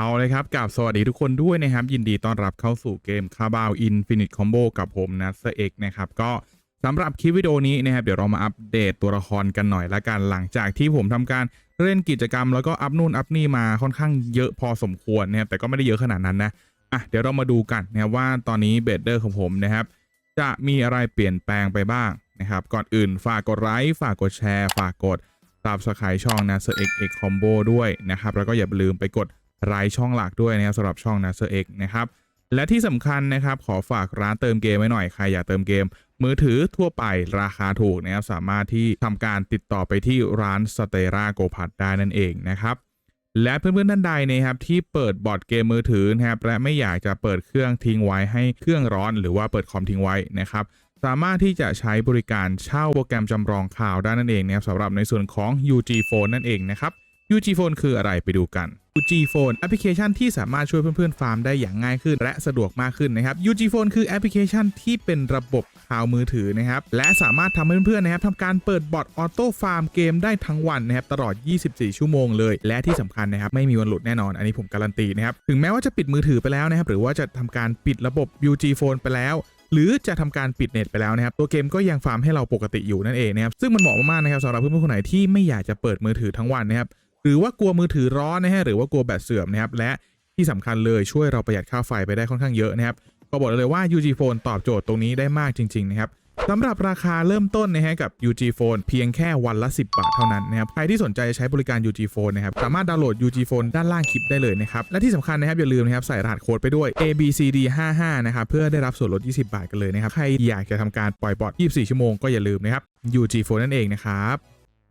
เอาเลยครับกับสวัสดีทุกคนด้วยนะครับ ยินดีต้อนรับเข้าสู่เกมคาบาวอินฟินิตคอมโบกับผมนัทเอ็กนะครับ ก็สำหรับคลิปวิดีโอนี้นะครับ เดี๋ยวเรามาอัปเดตตัวละครกันหน่อยละกันหลังจากที่ผมทำการเล่นกิจกรรมแล้วก็อัพนู่นอัพนี่มาค่อนข้างเยอะพอสมควรนะครับแต่ก็ไม่ได้เยอะขนาดนั้นนะอะเดี๋ยวเรามาดูกันนะครับว่าตอนนี้เบดเดอร์ของผมนะครับ จะมีอะไรเปลี่ยนแปลงไปบ้างนะครับก่อนอื่นฝากกดไลค์ฝากกดแชร์ ฝากกด subscribe ช่อง n a s e r X X Combo ด้วยนะครับแล้วก็อย่าลืมไปกด ไลค์ช่องหลักด้วยนะครับสำหรับช่อง n a s e r X นะครับและที่สำคัญนะครับขอฝากร้านเติมเกมไว้หน่อยใครอยากเติมเกม มือถือทั่วไปราคาถูกนะครับสามารถที่ทำการติดต่อไปที่ร้านสเตราโกพัดได้นั่นเองนะครับและเพื่อนๆท่านใดนะครับที่เปิดบอร์ดเกมมือถือนะครับและไม่อยากจะเปิดเครื่องทิ้งไว้ให้เครื่องร้อนหรือว่าเปิดคอมทิ้งไว้นะครับสามารถที่จะใช้บริการเช่าโปรแกรมจำลองข่าวได้นั่นเองนะครับสำหรับในส่วนของ UG Phone นั่นเองนะครับ UG Phone คืออะไรไปดูกัน UG Phone แอปพลิเคชันที่สามารถช่วยเพื่อนๆฟาร์มได้อย่างง่ายขึ้น และสะดวกมากขึ้นนะครับ UG Phone คือแอปพลิเคชันที่เป็นระบบข่าวมือถือนะครับและสามารถทำให้เพื่อนๆนะครับทำการเปิดบอทออโต้ฟาร์มเกมได้ทั้งวันนะครับตลอด 24 ชั่วโมงเลย และที่สำคัญนะครับไม่มีวันหลุดแน่นอน อันนี้ผมการันตีนะครับถึงแม้ว่าจะปิดมือถือไปแล้วนะครับหรือว่าจะทำการปิดระบบ UG Phone ไปแล้วหรือจะทำการปิดเน็ตไปแล้วนะครับ ตัวเกมก็ยังฟาร์มให้เราปกติอยู่นั่นเองนะครับ ซึ่งมันเหมาะมากๆนะครับสำหรับเพื่อนๆคนไหนที่ไม่อยากจะเปิดมือถือทั้งวันนะครับ หรือว่ากลัวมือถือร้อนนะฮะหรือว่ากลัวแบตเสื่อมนะครับและที่สำคัญเลยช่วยเราประหยัดค่าไฟไปได้ค่อนข้างเยอะนะครับก็บอกเลยว่า UG Phone ตอบโจทย์ตรงนี้ได้มากจริงๆนะครับสำหรับราคาเริ่มต้นนะฮะกับ UG Phone เพียงแค่วันละ 10 บาทเท่านั้นนะครับใครที่สนใจใช้บริการ UG Phone นะครับสามารถดาวน์โหลด UG Phone ด้านล่างคลิปได้เลยนะครับ และที่สำคัญนะครับอย่าลืมนะครับใส่รหัสโค้ดไปด้วย ABCD 55 นะครับเพื่อได้รับส่วนลด 20 บาทกันเลยนะครับ ใครอยากจะทำการปล่อยบอท24 ชั่วโมงก็อย่าลืมนะครับ UG Phone นั่นเองนะครับ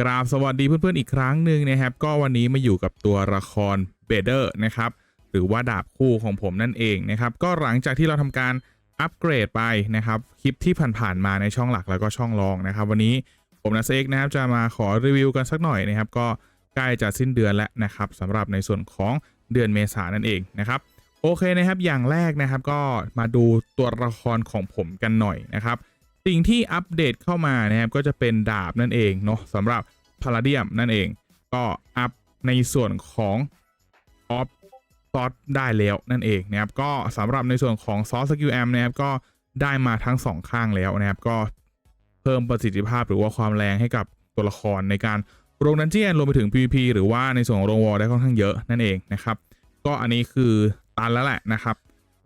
กราบสวัสดีเพื่อนๆอีกครั้งหนึ่งนะครับ ก็วันนี้มาอยู่กับตัวละครเบเดอร์นะครับหรือว่าดาบคู่ของผมนั่นเองนะครับ ก็หลังจากที่เราทำการอัปเกรดไปนะครับ คลิปที่ผ่านๆมาในช่องหลักแล้วก็ช่องรองนะครับ วันนี้ผมนะเซกนะครับจะมาขอรีวิวกันสักหน่อยนะครับ ก็ใกล้จะสิ้นเดือนแล้วนะครับสำหรับในส่วนของเดือนเมษานั่นเองนะครับโอเคนะครับอย่างแรกนะครับก็มาดูตัวละครของผมกันหน่อยนะครับ สิ่งที่อัปเดตเข้ามานะครับก็จะเป็นดาบนั่นเองเนาะสำหรับพาราเดียมนั่นเอง ก็อัพในส่วนของออฟซอสได้แล้วนั่นเองนะครับก็สำหรับในส่วนของซอสสกิลแอมนะครับก็ได้มาทั้งสองข้างแล้วนะครับก็เพิ่มประสิทธิภาพหรือว่าความแรงให้กับตัวละครในการลงดันเจียนรวมไปถึง PVP หรือว่าในส่วนของโรงวอลได้ค่อนข้างเยอะนั่นเองนะครับ ก็อันนี้คือตันแล้วแหละนะครับ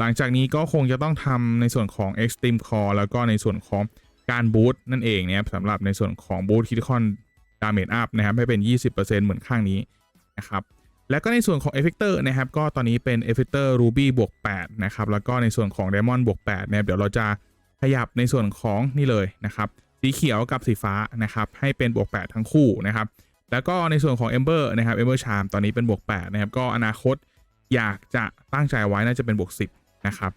ลังจากนี้ก็คงจะต้องทำในส่วนของ Extreme Core แล้วก็ในส่วนของการบูตนั่นเองนะครับสำหรับในส่วนของบูตคิดคอนดาเมจอัพนะครับให้เป็น 20%เหมือนข้างนี้นะครับแล้วก็ในส่วนของ Effector นะครับก็ตอนนี้เป็น Effector Ruby บวก8นะครับแล้วก็ในส่วนของ Diamond บวก8นะครับเดี๋ยวเราจะขยับในส่วนของนี่เลยนะครับสีเขียวกับสีฟ้านะครับให้เป็นบวก 8 ทั้งคู่นะครับแล้วก็ในส่วนของ Ember นะครับ Ember Charm ตอนนี้เป็นบวก8นะครับก็อนาคตอยากจะตั้งใจไว้น่าจะเป็นบวก10 นะครับ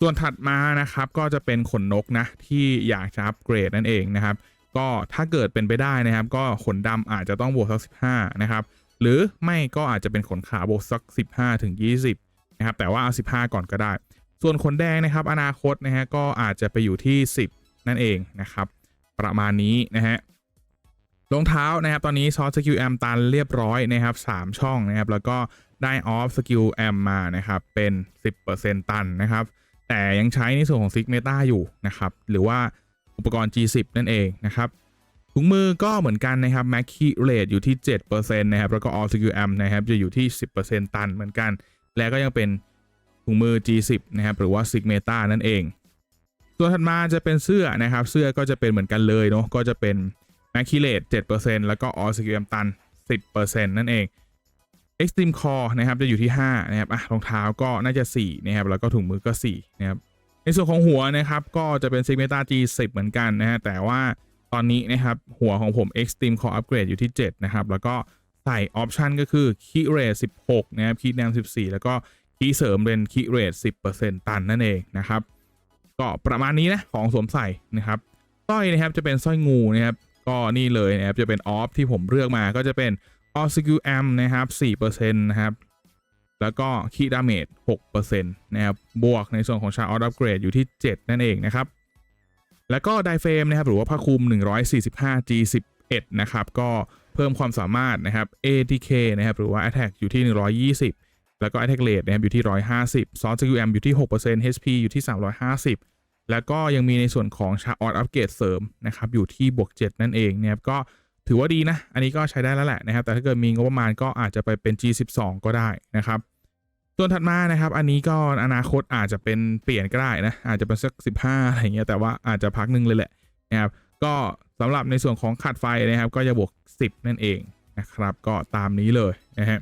ส่วนถัดมานะครับก็จะเป็นขนนกนะที่อยากจะอัปเกรดนั่นเองนะครับ ก็ถ้าเกิดเป็นไปได้นะครับ ก็ขนดำอาจจะต้องบวกสัก15นะครับ หรือไม่ก็อาจจะเป็นขนขาวบวกสัก15ถึง20นะครับแต่ว่าเอา15ก่อนก็ได้ ส่วนขนแดงนะครับ อนาคตนะฮะก็อาจจะไปอยู่ที่10นั่นเองนะครับ ประมาณนี้นะฮะ รองเท้านะครับ ตอนนี้ซอสสกิลแอมตันเรียบร้อยนะครับ3ช่องนะครับ แล้วก็ได้ออฟสกิลแอมมานะครับ เป็น 10%ตันนะครับ แต่ยังใช้ในส่วนของซิกเมตาอยู่นะครับ หรือว่าอุปกรณ์ G10 นั่นเองนะครับถุงมือก็เหมือนกันนะครับ m a c คีเรทอยู่ที่ 7%นะครับ แล้วก็ All Skill Amp นะครับ จะอยู่ที่ 10%ตันเหมือนกัน และก็ยังเป็นถุงมือ G10 นะครับ หรือว่า Sigmeta นั่นเองส่วถัดมาจะเป็นเสื้อนะครับ เสื้อก็จะเป็นเหมือนกันเลยเนาะก็จะเป็น m a c คีเรท7%แล้วก็ All Skill Amp ตัน10%นั่นเอง Extreme Core นะครับจะอยู่ที่5นะครับอะรองเท้าก็น่าจะ4นะครับแล้วก็ถุงมือก็4นะครับในส่วนของหัวนะครับก็จะเป็น Sigmeta G10 เหมือนกันนะฮะแต่ว่าตอนนี้นะครับหัวของผม Extreme Core Upgrade อยู่ที่ 7 นะครับ แล้วก็ใส่ออปชันก็คือ Key Rate 16 นะครับ Key Name 14 แล้วก็ Key เสริมเป็น Key Rate 10%ตันนั่นเองนะครับ ก็ประมาณนี้นะของสวมใส่นะครับสร้อยนะครับจะเป็นสร้อยงูนะครับ ก็นี่เลยนะครับจะเป็นออฟที่ผมเลือกมาก็จะเป็น All Skill Amp นะครับ4%นะครับ แล้วก็คีดาเมจ6%นะครับ บวกในส่วนของชาร์ออฟอัปเกรดอยู่ที่ 7 นั่นเองนะครับ แล้วก็ไดเฟรมนะครับหรือว่าผ้าคลุม 145 G11 นะครับก็เพิ่มความสามารถนะครับ ATK นะครับหรือว่า Attack อยู่ที่ 120 แล้วก็ attack rate นะครับอยู่ที่ 150 source QM อยู่ที่ 6% HP อยู่ที่ 350 แล้วก็ยังมีในส่วนของชาออดอัปเกรดเสริมนะครับอยู่ที่บวก 7 นั่นเองนะครับก็ถือว่าดีนะ อันนี้ก็ใช้ได้แล้วแหละนะครับ แต่ถ้าเกิดมีงบประมาณก็อาจจะไปเป็น G12 ก็ได้นะครับ ส่วนถัดมานะครับ อันนี้ก็อนาคตอาจจะเป็นเปลี่ยนก็ได้นะ อาจจะเป็นสัก 15 อะไรเงี้ย แต่ว่าอาจจะพักหนึ่งเลยแหละนะครับ ก็สำหรับในส่วนของขัดไฟนะครับ ก็จะบวก 10 นั่นเองนะครับ ก็ตามนี้เลยนะฮะ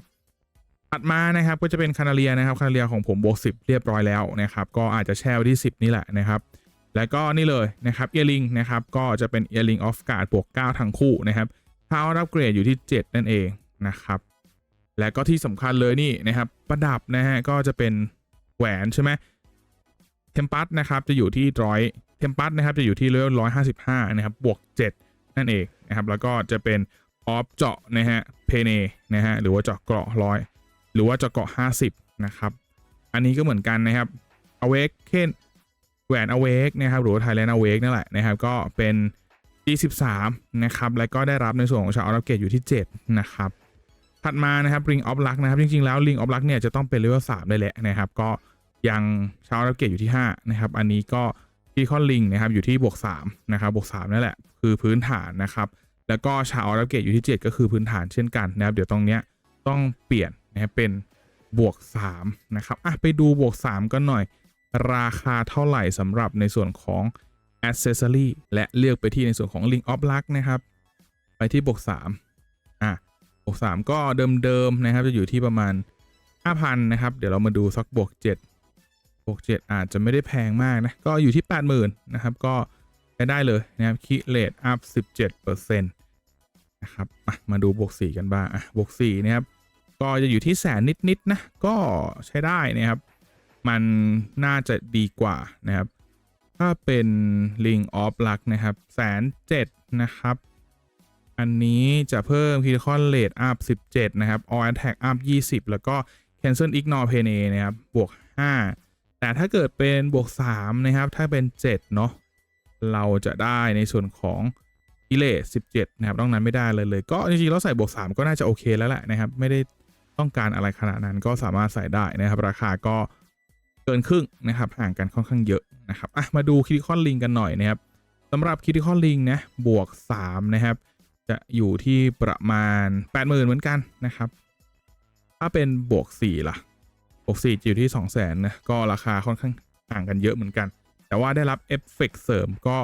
ถัดมานะครับก็จะเป็นคานาเลียนะครับ คานาเลียของผมบวก 10 เรียบร้อยแล้วนะครับ ก็อาจจะแช่ไว้ที่ 10 นี่แหละนะครับ แล้วก็นี่เลยนะครับเอลิงนะครับก็จะเป็นเอลิงออฟการ์ดบวก 9 ทั้งคู่นะครับพาวอัปเกรดอยู่ที่ 7 นั่นเองนะครับและก็ที่สำคัญเลยนี่นะครับประดับนะฮะก็จะเป็นแหวนใช่ไหมเทมปัสนะครับจะอยู่ที่ร้อยเทมปัสนะครับจะอยู่ที่เลเวลร้อยห้าสิบห้านะครับบวก 7 นั่นเองนะครับแล้วก็จะเป็นออฟเจาะนะฮะเพเนนะฮะหรือว่าเจาะเกราะร้อยหรือว่าเจาะเกราะห้าสิบนะครับ อันนี้ก็เหมือนกันนะครับ awake เคน แหวน awake นะครับหรือว่า Thailand awake นั่นแหละนะครับก็เป็น G13 นะครับแล้วก็ได้รับในส่วนของชาวอัปเกรดอยู่ที่ 7 นะครับ ถัดมานะครับ Ring of Luck นะครับ จริง ๆ แล้ว Ring of Luck เนี่ยจะต้องเป็นเลเวล3ได้แหละนะครับ ก็ยังชาวอัปเกรดอยู่ที่ 5 นะครับ อันนี้ก็ที่ข้อลิงนะครับอยู่ที่บวก3นะครับบวก3นั่นแหละคือพื้นฐานนะครับ แล้วก็ชาวอัปเกรดอยู่ที่ 7 ก็คือพื้นฐานเช่นกันนะครับ เดี๋ยวตรงเนี้ยต้องเปลี่ยนนะครับเป็นบวก3นะครับอะไปดูบวก 3กันหน่อย ราคาเท่าไหร่สำหรับในส่วนของ Accessory และเลือกไปที่ในส่วนของ Link of Luck นะครับ ไปที่บวก3อะบวก3ก็เดิมๆนะครับ จะอยู่ที่ประมาณ 5,000 นะครับ เดี๋ยวเรามาดูสักบวก7บวก7อาจจะไม่ได้แพงมากนะ ก็อยู่ที่ 80,000 นะครับ ก็ใช้ได้เลยนะครับคิเลตอัพ 17%นะครับอะมาดูบวก 4 กันบ้างอะบวก4นะครับก็จะอยู่ที่แสนนิดๆนะ ก็ใช้ได้นะครับ มันน่าจะดีกว่านะครับ ถ้าเป็น Ring of Luck นะครับแสนเจ็ดนะครับ อันนี้จะเพิ่ม Critical Rate up 17 นะครับ All Attack up 20 แล้วก็ Cancel Ignore Pain นะครับ บวก 5 แต่ถ้าเกิดเป็นบวก 3 นะครับ ถ้าเป็น 7 เนาะเราจะได้ในส่วนของกิเลส17 นะครับต้องนั้นไม่ได้เลยเลย ก็จริงๆเราใส่บวก 3 ก็น่าจะโอเคแล้วแหละนะครับ ไม่ได้ต้องการอะไรขนาดนั้นก็สามารถใส่ได้นะครับ ราคาก็ เกินครึ่งนะครับห่างกันค่อนข้างเยอะนะครับอะมาดูคิริคอนลิงกันหน่อยนะครับสำหรับคิริคอนลิงนะบวก 3 นะครับ จะอยู่ที่ประมาณ 80,000 เหมือนกันนะครับ ถ้าเป็นบวก 4 ล่ะบวก4จะอยู่ที่ 200,000นะก็ราคาค่อนข้างห่างกันเยอะเหมือนกัน แต่ว่าได้รับเอฟเฟกเสริมก็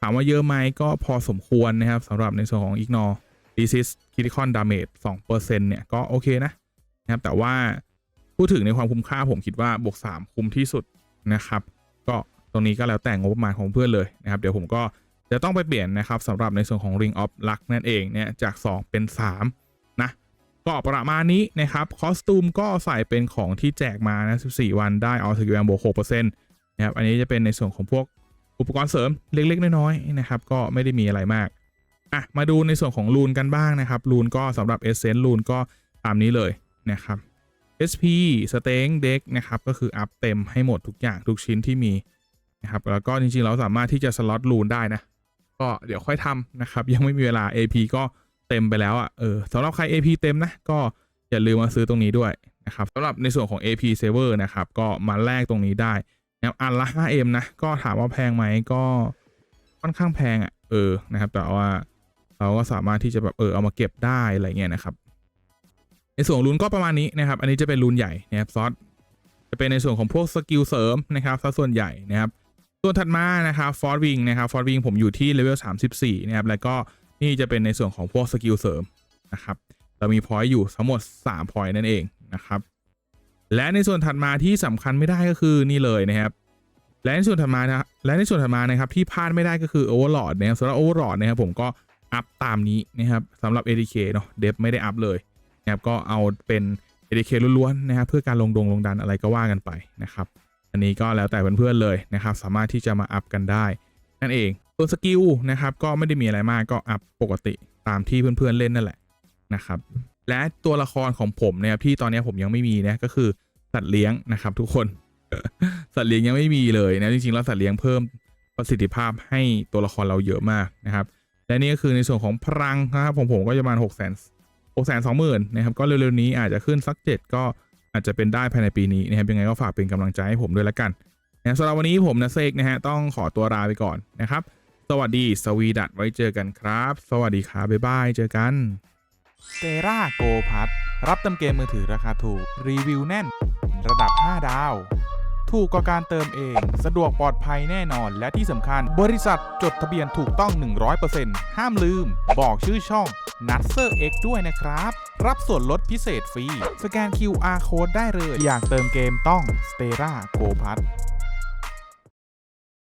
ถามว่าเยอะไหมก็พอสมควรนะครับสำหรับในส่วนของ Ignore Resist Critical Damage 2%เนี่ย ก็โอเคนะนะครับแต่ว่า พูดถึงในความคุ้มค่าผมคิดว่าบวก 3 คุ้มที่สุดนะครับ ก็ตรงนี้ก็แล้วแต่งบประมาณของเพื่อนเลยนะครับ เดี๋ยวผมก็จะต้องไปเปลี่ยนนะครับสำหรับในส่วนของ Ring of Luck นั่นเองเนี่ยจาก 2 เป็น 3 นะก็ประมาณนี้นะครับคอสตูมก็ใส่เป็นของที่แจกมานะ 14 วันได้ออสกิลแอมบวก6%นะครับอันนี้จะเป็นในส่วนของพวกอุปกรณ์เสริมเล็ก ๆ น้อยๆนะครับ ก็ไม่ได้มีอะไรมากอะมาดูในส่วนของรูนกันบ้างนะครับรูนก็สำหรับเอเซนรูนก็ตามนี้เลยนะครับ SP สเต็งเด็กนะครับก็คืออัพเต็มให้หมดทุกอย่างทุกชิ้นที่มีนะครับแล้วก็จริงๆ เราสามารถที่จะสล็อตรูนได้นะ ก็เดี๋ยวค่อยทำนะครับ ยังไม่มีเวลา AP ก็เต็มไปแล้วอะเออสำหรับใคร AP เต็มนะ ก็อย่าลืมมาซื้อตรงนี้ด้วยนะครับสำหรับในส่วนของ AP Saver นะครับ ก็มาแลกตรงนี้ได้นะครับอันละ 5M นะ ก็ถามว่าแพงไหมก็ค่อนข้างแพงอะเออนะครับ แต่ว่าเราก็สามารถที่จะแบบเออเอามาเก็บได้อะไรเงี้ยนะครับ ในส่วนรูนก็ประมาณนี้นะครับ อันนี้จะเป็นรูนใหญ่นะครับซอสจะเป็นในส่วนของพวกสกิลเสริมนะครับซะส่วนใหญ่นะครับ ส่วนถัดมานะครับฟอร์ดวิงนะครับฟอร์ดวิงผมอยู่ที่เลเวล34นะครับแล้วก็นี่จะเป็นในส่วนของพวกสกิลเสริมนะครับเรามีพอยต์อยู่ทั้งหมด3พอยต์นั่นเองนะครับ และในส่วนถัดมาที่สำคัญไม่ได้ก็คือนี่เลยนะครับ และในส่วนถัดมานะและในส่วนถัดมานะครับที่พลาดไม่ได้ก็คือ Overlord นะครับสำหรับ Overlord นะครับผมก็อัพตามนี้นะครับสำหรับ ADK เนาะเดฟไม่ได้อัพเลย นะครับก็เอาเป็น ADK ล้วนๆนะครับเพื่อการลงดงลงดันอะไรก็ว่ากันไปนะครับอันนี้ก็แล้วแต่เพื่อนๆเลยนะครับสามารถที่จะมาอัพกันได้ นั่นเองส่วนสกิลนะครับก็ไม่ได้มีอะไรมากก็อัพปกติตามที่เพื่อนๆเล่นนั่นแหละนะครับและตัวละครของผมเนี่ยที่ตอนนี้ผมยังไม่มีนะก็คือสัตว์เลี้ยงนะครับ ทุกคนสัตว์เลี้ยงยังไม่มีเลยนะจริงๆแล้วสัตว์เลี้ยงเพิ่มประสิทธิภาพให้ตัวละครเราเยอะมากนะครับ และนี่ก็คือในส่วนของพลังนะครับผมผมก็จะประมาณหกแสน หกแสนสองหมื่นนะครับ ก็เร็วๆนี้อาจจะขึ้นสักเจ็ดก็อาจจะเป็นได้ภายในปีนี้นะครับยังไงก็ฝากเป็นกำลังใจให้ผมด้วยละกันนะสำหรับวันนี้ผมนะเซกนะฮะต้องขอตัวลาไปก่อนนะครับ สวัสดีสวีดัตไว้เจอกันครับ สวัสดีครับบ๊ายบายเจอกันเ e ราโกพัทรับเติมเกมมือถือราคาถูก รีวิวแน่น ระดับ 5 ดาว ถูกกว่าการเติมเอง สะดวกปลอดภัยแน่นอน และที่สำคัญ บริษัทจดทะเบียนถูกต้อง 100%ห้ามลืม บอกชื่อช่อง n u t s e r X ด้วยนะครับ รับส่วนลดพิเศษฟรี สแกน QR Code ได้เลย อยากเติมเกมต้อง s t e r a Go p a s